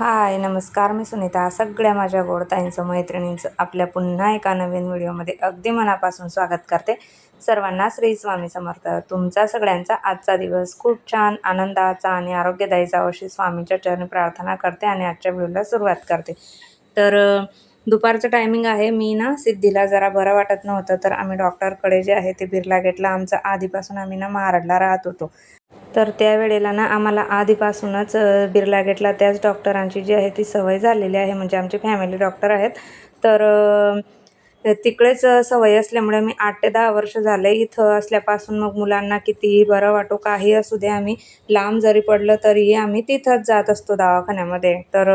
हाय नमस्कार मी सुनीता. सगळ्या माझ्या गोडताईंचं मैत्रिणींचं आपल्या पुन्हा एका नवीन व्हिडिओमध्ये अगदी मनापासून स्वागत करते. सर्वांना श्री स्वामी समर्थ. तुमचा सगळ्यांचा आजचा दिवस खूप छान आनंदाचा आणि आरोग्यदायी जावं अशी स्वामीच्या चरणी प्रार्थना करते आणि आजच्या व्हिडिओला सुरुवात करते. तर दुपारचं टायमिंग आहे. मी ना सिद्धीला जरा बरं वाटत नव्हतं तर आम्ही डॉक्टरकडे जे आहे ते बिर्ला गेटला आमचं आधीपासून आम्ही ना महाराडला राहत होतो. तर त्यावेळेला ना आम्हाला आधीपासूनच बिर्ला गेटला त्याच डॉक्टरांची जी आहे ती सवय झालेली आहे म्हणजे आमचे फॅमिली डॉक्टर आहेत. तर तर तिकडेच सवय असल्यामुळे मी आठ ते दहा वर्ष झाले इथं असल्यापासून मग मुलांना कितीही बरं वाटो काही असू दे आम्ही लांब जरी पडलं तरीही आम्ही तिथंच जात असतो दवाखान्यामध्ये. तर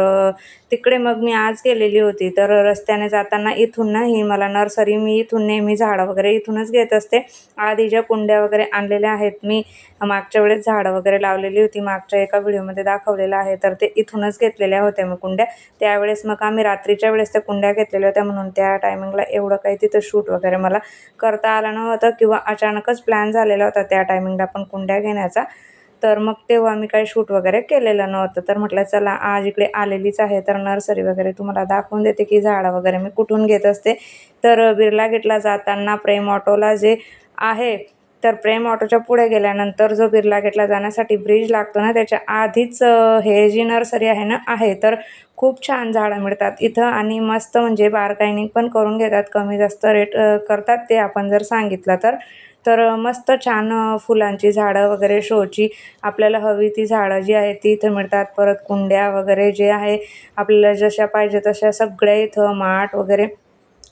तिकडे मग मी आज गेलेली होती. तर रस्त्याने जाताना इथून नाही मला नर्सरी मी इथून नेहमी झाडं वगैरे इथूनच घेत असते. आधी ज्या कुंड्या वगैरे आणलेल्या आहेत मी मागच्या वेळेस झाडं वगैरे लावलेली होती. मागच्या एका व्हिडिओमध्ये दाखवलेलं आहे. तर ते इथूनच घेतलेल्या होत्या मग कुंड्या. त्यावेळेस मग आम्ही रात्रीच्या वेळेस त्या कुंड्या घेतलेल्या होत्या म्हणून त्या टायमिंगला एवढं काही तिथं शूट वगैरे मला करता आलं नव्हतं किंवा अचानकच प्लॅन झालेला होता त्या टायमिंगला पण कुंड्या घेण्याचा. तर मग तेव्हा मी काही शूट वगैरे केलेलं नव्हतं. तर म्हटलं चला आज इकडे आलेलीच आहे तर नर्सरी वगैरे तुम्हाला दाखवून देते की झाडं वगैरे मी कुठून घेत असते. तर बिर्ला गेटला जाताना प्रेम ऑटोला जे आहे तर प्रेम ऑटोच्या पुढे गेल्यानंतर जो बिर्ला गेटला जाण्यासाठी ब्रिज लागतो ना त्याच्या आधीच हे जी नर्सरी आहे ना आहे तर खूप छान झाडं मिळतात इथं आणि मस्त म्हणजे बारकाईनिंग पण करून घेतात कमी जास्त रेट करतात ते आपण जर सांगितलं तर. तर मस्त छान फुलांची झाडं वगैरे शोची आपल्याला हवी ती झाडं जी आहेत ती इथं मिळतात. परत कुंड्या वगैरे जे आहे आपल्याला जशा पाहिजे तशा सगळ्या इथं माठ वगैरे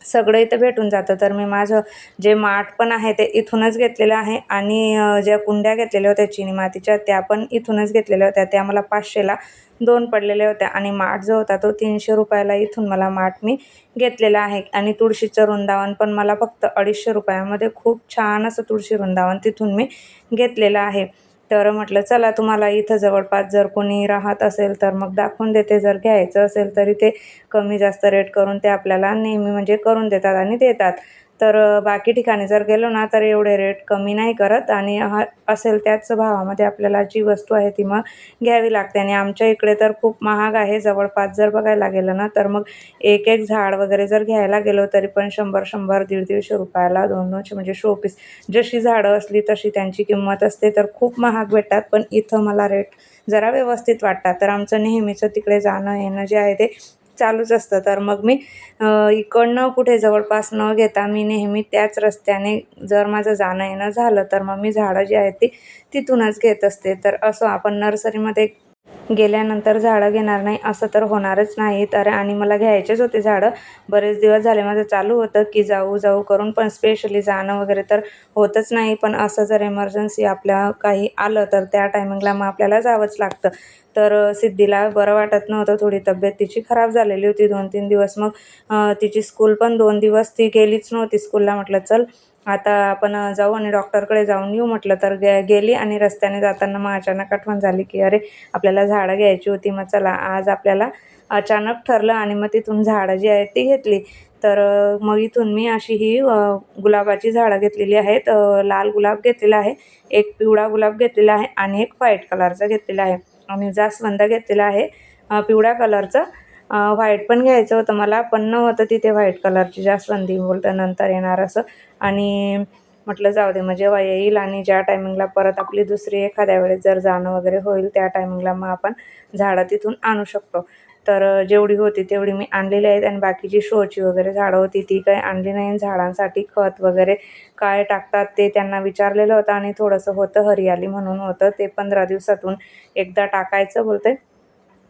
सगळं इथं भेटून जातं. तर मी माझं जे माठ पण आहे ते इथूनच घेतलेलं आहे. आणि ज्या कुंड्या घेतलेल्या होत्या चिनी मातीच्या त्या पण इथूनच घेतलेल्या होत्या. त्या मला पाचशेला दोन पडलेल्या होत्या. आणि माठ जो होता तो तीनशे रुपयाला इथून मला माठ मी घेतलेला आहे. आणि तुळशीचं वृंदावन पण मला फक्त अडीचशे रुपयामध्ये खूप छान असं तुळशी वृंदावन तिथून मी घेतलेलं आहे. तर म्हटलं चला तुम्हाला इथं जवळपास जर कोणी राहत असेल तर मग दाखवून देते. जर घ्यायचं असेल तरी ते कमी जास्त रेट करून ते आपल्याला नेहमी म्हणजे करून देतात आणि देतात. तर बाकी ठिकाणी जर गेलो ना तर एवढे रेट कमी नाही करत आणि हा असेल त्याच भावामध्ये आपल्याला जी वस्तू आहे ती मग घ्यावी लागते. आणि आमच्या इकडे तर खूप महाग आहे. जवळपास जर बघायला गेलं ना तर मग एक एक झाड वगैरे जर घ्यायला गेलो तरी पण शंभर शंभर दीड दीडशे रुपयाला दोन दोनशे म्हणजे शोपीस जशी झाडं असली तशी त्यांची किंमत असते. तर खूप महाग भेटतात. पण इथं मला रेट जरा व्यवस्थित वाटतात. तर आमचं नेहमीचं तिकडे जाणं येणं जे आहे ते चालूच असतं. तर मग मी इकडनं कुठे जवळपास न घेता मी नेहमी त्याच रस्त्याने जर माझं जाणं येणं झालं तर मग मी झाडं जी आहेत ती तिथूनच घेत असते. तर असं आपण नर्सरीमध्ये गेल्यानंतर झाडं घेणार नाही असं तर होणारच नाही. तर आणि मला घ्यायचेच होते झाडं. बरेच दिवस झाले माझं चालू होतं की जाऊ जाऊ करून पण स्पेशली जाणं वगैरे तर होतच नाही. पण असं जर इमर्जन्सी आपल्या काही आलं तर त्या टायमिंगला मग आपल्याला जावंच लागतं. तर सिद्धीला बरं वाटत नव्हतं. थोडी तब्येत तिची खराब झालेली होती दोन तीन दिवस. मग तिची स्कूल पण दोन दिवस ती गेलीच नव्हती. स्कूलला म्हटलं चल आता आपण जाऊ आणि डॉक्टरकडे जाऊन येऊ म्हटलं तर गे गेली आणि रस्त्याने जाताना मग अचानक आठवण झाली की अरे आपल्याला झाडं घ्यायची होती मग चला आज आपल्याला अचानक ठरलं आणि मग तिथून झाडं जी आहेत ती घेतली. तर मग इथून मी अशी ही गुलाबाची झाडं घेतलेली आहेत लाल गुलाब घेतलेला आहे एक पिवळा गुलाब घेतलेला आहे आणि एक व्हाईट कलरचा घेतलेला आहे आणि जास्वंद घेतलेला आहे पिवळ्या कलरचं. व्हाईट पण घ्यायचं होतं. मला पण नव्हतं तिथे व्हाईट कलरची जास्वंदी बोलतं नंतर येणार असं. आणि म्हटलं जाऊ दे म्हणजे मग जेव्हा येईल आणि ज्या टायमिंगला परत आपली दुसरी एखाद्या वेळेस जर जाणं वगैरे होईल त्या टायमिंगला मग आपण झाडं तिथून आणू शकतो. तर जेवढी होती तेवढी मी आणलेली आहेत आणि बाकीची शोची वगैरे झाडं होती ती काही आणली नाही. झाडांसाठी खत वगैरे काय टाकतात ते त्यांना विचारलेलं होतं आणि थोडंसं होतं हरियाली म्हणून होतं. ते पंधरा दिवसातून एकदा टाकायचं बोलते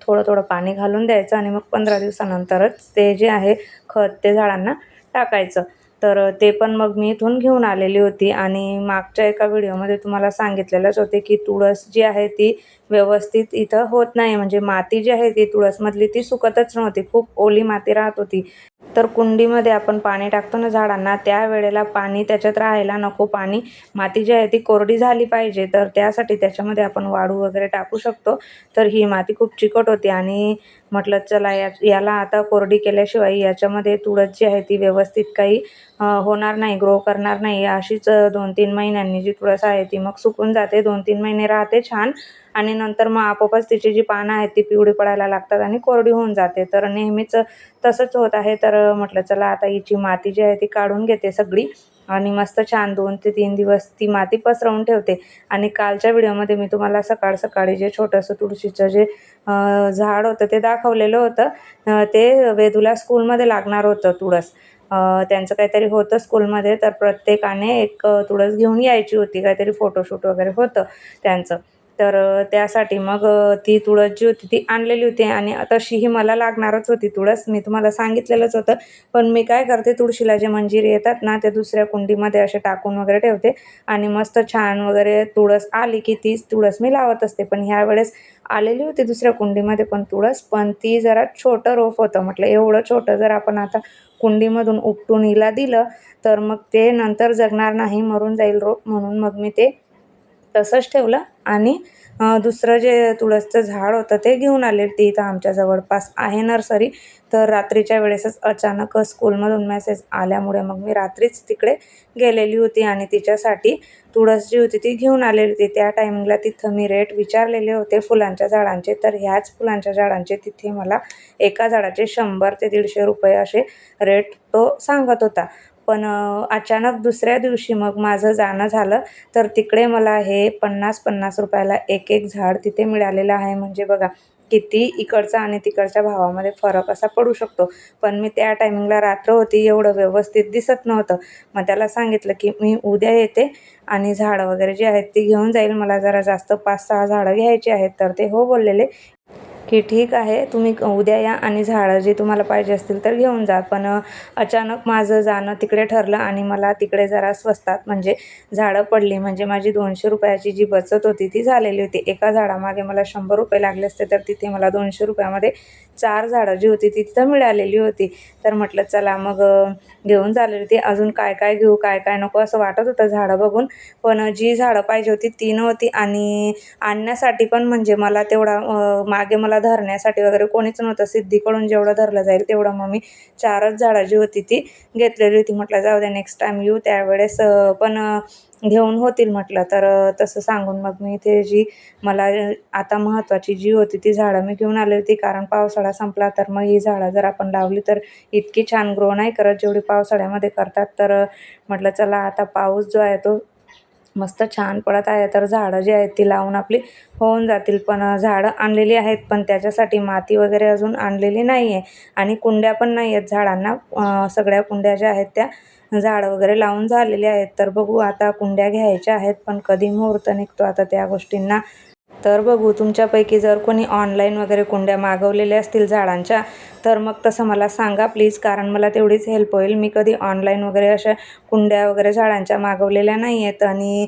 थोडं थोडं पाणी घालून द्यायचं आणि मग पंधरा दिवसानंतरच ते जे आहे खत ते झाडांना टाकायचं. तर ते पण मग मी इथून घेऊन आलेली होती आणि मागच्या एका व्हिडिओमध्ये तुम्हाला सांगितलेलंच होते की तुळस जी आहे ती व्यवस्थित इथं होत नाही. म्हणजे माती जी आहे ती तुळसमधली ती सुकतच नव्हती. खूप ओली माती राहत होती. तर कुंडीमध्ये आपण पाणी टाकतो ना झाडांना त्या वेळेला पाणी त्याच्यात राहायला नको. पाणी माती जी आहे ती कोरडी झाली पाहिजे. तर त्यासाठी त्याच्यामध्ये आपण वाळू वगैरे टाकू शकतो. तर ही माती खूप चिकट होती आणि म्हटलं चला या याला आता कोरडी केल्याशिवाय याच्यामध्ये तुळस जी आहे ती व्यवस्थित काही होणार नाही ग्रो करणार नाही. अशीच दोन तीन महिन्यांनी जी तुळस आहे ती मग सुकून जाते. दोन तीन महिने राहते छान. आणि नंतर मग आपोआपच तिची जी पानं आहेत ती पिवळी पडायला लागतात आणि कोरडी होऊन जाते. तर नेहमीच तसंच होत आहे. तर म्हटलं चला आता हिची माती जी आहे ती काढून घेते सगळी आणि मस्त छान दोन ते तीन दिवस ती माती पसरवून ठेवते. आणि कालच्या व्हिडिओमध्ये मी तुम्हाला सकाळ सकाळी जे छोटंसं तुळशीचं जे झाड होतं ते दाखवलेलं होतं. ते वेदूला स्कूलमध्ये लागणार होतं तुळस. त्यांचं काहीतरी होतं स्कूलमध्ये तर प्रत्येकाने एक तुळस घेऊन यायची होती. काहीतरी फोटोशूट वगैरे होतं त्यांचं. तर त्यासाठी मग ती तुळस जी होती ती आणलेली होती आणि तशीही मला लागणारच होती तुळस. मी तुम्हाला सांगितलेलंच होतं. पण मी काय करते तुळशीला जे मंजिरी येतात ना ते दुसऱ्या कुंडीमध्ये असे टाकून वगैरे ठेवते आणि मस्त छान वगैरे तुळस आली की तीच तुळस मी लावत असते. पण ह्यावेळेस आलेली होती दुसऱ्या कुंडीमध्ये पण तुळस पण ती जरा छोटं रोप होतं. म्हटलं एवढं छोटं जर आपण आता कुंडीमधून उपटून हिला दिलं तर मग ते नंतर जगणार नाही मरून जाईल रोप म्हणून मग मी ते तसंच ठेवलं आणि दुसरं जे तुळसचं झाड होतं ते घेऊन आले. ते इथं आमच्या जवळपास आहे नर्सरी. तर रात्रीच्या वेळेसच अचानक स्कूलमधून मेसेज आल्यामुळे मग मी रात्रीच तिकडे गेलेली होती आणि तिच्यासाठी तुळस जी होती ती घेऊन आलेली होती. त्या टायमिंगला तिथं मी रेट विचारलेले होते फुलांच्या झाडांचे. तर ह्याच फुलांच्या झाडांचे तिथे मला एका झाडाचे शंभर ते दीडशे रुपये असे रेट तो सांगत होता. पण अचानक दुसऱ्या दिवशी मग माझं जाणं झालं. तर तिकडे मला हे पन्नास पन्नास रुपयाला एक एक झाड तिथे मिळालेलं आहे. म्हणजे बघा किती इकडचा आणि तिकडच्या भावामध्ये फरक असा पडू शकतो. पण मी त्या टायमिंगला रात्र होती एवढं व्यवस्थित दिसत नव्हतं. मग त्याला सांगितलं की मी उद्या येते आणि झाडं वगैरे जी आहेत ती घेऊन जाईल. मला जरा जास्त पाच सहा झाडं घ्यायची आहेत. तर ते हो बोललेले. की ठीक आहे तुम्ही उद्या या आणि झाडं जे तुम्हाला पाहिजे असतील तर घेऊन जा. पण अचानक माझं जाणं तिकडे ठरलं आणि मला तिकडे जरा स्वस्तात म्हणजे झाडं पडली. म्हणजे माझी दोनशे रुपयाची जी बचत होती ती झालेली होती. एका झाडामागे मला शंभर रुपये लागले असते तर तिथे मला दोनशे रुपयामध्ये चार झाडं जी होती ती तिथं मिळालेली होती. तर म्हटलं चला मग घेऊन झालेली होती. अजून काय काय घेऊ काय काय नको? असं वाटत होतं झाडं बघून. पण जी झाडं पाहिजे होती ती नव्हती. आणि आणण्यासाठी पण म्हणजे मला तेवढा मागे मला धरण्यासाठी वगैरे कोणीच नव्हतं. सिद्धीकडून जेवढं धरलं जाईल तेवढं मग मी चारच झाडं जी होती ती घेतलेली होती. म्हटलं जाऊ द्या नेक्स्ट टाईम येऊ त्यावेळेस पण घेऊन होतील म्हटलं. तर तसं सांगून मग मी ते जी मला आता महत्त्वाची जी होती ती झाडं मी घेऊन आली होती. कारण पावसाळा संपला तर मग ही झाडं जर आपण लावली तर इतकी छान ग्रो नाही करत. जेवढी पावसाळ्यामध्ये करतात तर म्हटलं चला आता पाऊस जो आहे तो मस्त छान पडत आहे. तर झाडं जी आहेत ती लावून आपली होऊन जातील. पण झाडं आणलेली आहेत पण त्याच्यासाठी माती वगैरे अजून आणलेली नाही आहे आणि कुंड्या पण नाही आहेत झाडांना सगळ्या कुंड्या ज्या आहेत त्या झाडं वगैरे लावून झालेली आहेत. तर बघू आता कुंड्या घ्यायच्या आहेत पण कधी मुहूर्त निघतो आता त्या गोष्टींना. तर बघू तुमच्यापैकी जर कोणी ऑनलाईन वगैरे कुंड्या मागवलेल्या असतील झाडांच्या तर मग तसं मला सांगा प्लीज कारण मला तेवढीच हेल्प होईल. मी कधी ऑनलाईन वगैरे अशा कुंड्या वगैरे झाडांच्या मागवलेल्या नाही आहेत आणि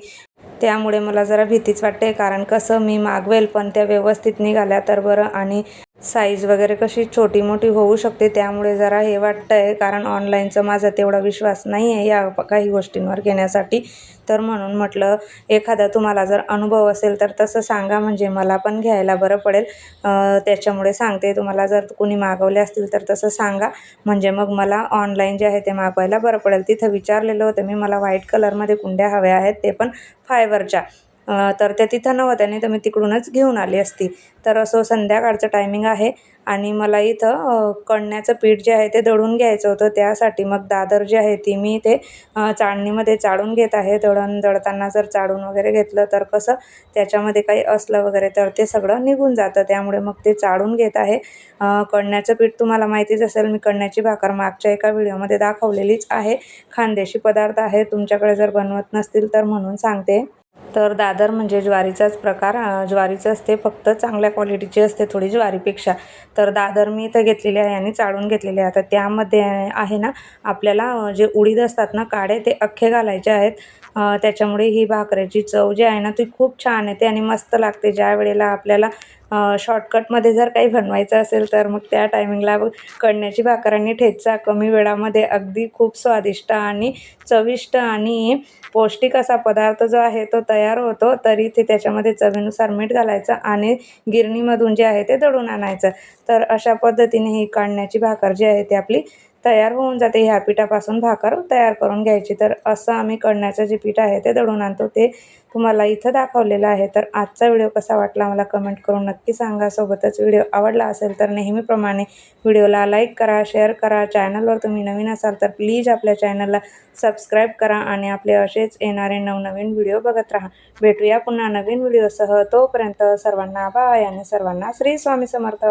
त्यामुळे मला जरा भीतीच वाटते कारण कसं मी मागवेल पण त्या व्यवस्थित निघाल्या तर बरं. आणि साईज वगैरे कशी छोटी मोठी होऊ शकते त्यामुळे जरा हे वाटतं आहे कारण ऑनलाईनचा माझा तेवढा विश्वास नाही आहे या काही गोष्टींवर घेण्यासाठी. तर म्हणून म्हटलं एखादा तुम्हाला जर अनुभव असेल तर तसं सांगा म्हणजे मला पण घ्यायला बरं पडेल. त्याच्यामुळे सांगते तुम्हाला जर कुणी मागवले असतील तर तसं सांगा. म्हणजे मग मला ऑनलाईन जे आहे ते मागवायला बरं पडेल. तिथं विचारलेलं होतं मी मला व्हाईट कलरमध्ये कुंड्या हव्या आहेत ते पण फायबरच्या तर त्या तिथं नव्हत्या नाही तर मी तिकडूनच घेऊन आली असती. तर असं संध्याकाळचं टायमिंग आहे आणि मला इथं कणण्याचं पीठ जे आहे ते दळून घ्यायचं होतं. त्यासाठी मग दादर जी आहे ती मी ते चाळणीमध्ये चाळून घेत आहे. दळण दळताना जर चाळून वगैरे घेतलं तर कसं त्याच्यामध्ये काही असलं वगैरे तर ते सगळं निघून जातं. त्यामुळे मग ते चाळून घेत आहे. कणण्याचं पीठ तुम्हाला माहितीच असेल मी कणण्याची भाकर मागच्या एका व्हिडिओमध्ये दाखवलेलीच आहे. खानदेशी पदार्थ आहे. तुमच्याकडे जर बनवत नसतील तर म्हणून सांगते. तर दादर म्हणजे ज्वारीचाच प्रकार ज्वारीचं असते फक्त चांगल्या क्वालिटीची असते थोडी ज्वारीपेक्षा. तर दादर मी इथं घेतलेली आहे आणि चाळून घेतलेली आहे. आता त्यामध्ये आहे ना आपल्याला जे उडीद असतात ना काळे ते अख्खे घालायचे आहेत. त्याच्यामुळे ही भाकऱ्याची चव जी आहे ना ती खूप छान येते आणि मस्त लागते. ज्या वेळेला आपल्याला शॉर्टकटमध्ये जर काही बनवायचं असेल तर मग त्या टायमिंगला कळण्याची भाकर आणि ठेचा कमी वेळामध्ये अगदी खूप स्वादिष्ट आणि चविष्ट आणि पौष्टिक असा पदार्थ जो आहे तो तयार होतो. तरी ते त्याच्यामध्ये चवीनुसार मीठ घालायचं आणि गिरणीमधून जे आहे ते दळून आणायचं. तर अशा पद्धतीने ही काढण्याची भाकर जी आहे ती आपली तयार होऊन जाते. ह्या पिठापासून भाकर तयार करून घ्यायची. तर असं आम्ही कळण्याचं जे पीठ आहे ते दळून आणतो. ते तुम्हाला इथं दाखवलेलं आहे. तर आजचा व्हिडिओ कसा वाटला मला कमेंट करून नक्की सांगा. सोबतच व्हिडिओ आवडला असेल तर नेहमीप्रमाणे व्हिडिओला लाईक करा शेअर करा. चॅनलवर तुम्ही नवीन असाल तर प्लीज आपल्या चॅनलला सबस्क्राईब करा आणि आपले असेच येणारे नवनवीन व्हिडिओ बघत राहा. भेटूया पुन्हा नवीन व्हिडिओसह. तोपर्यंत सर्वांना बाय आणि सर्वांना श्री स्वामी समर्थ.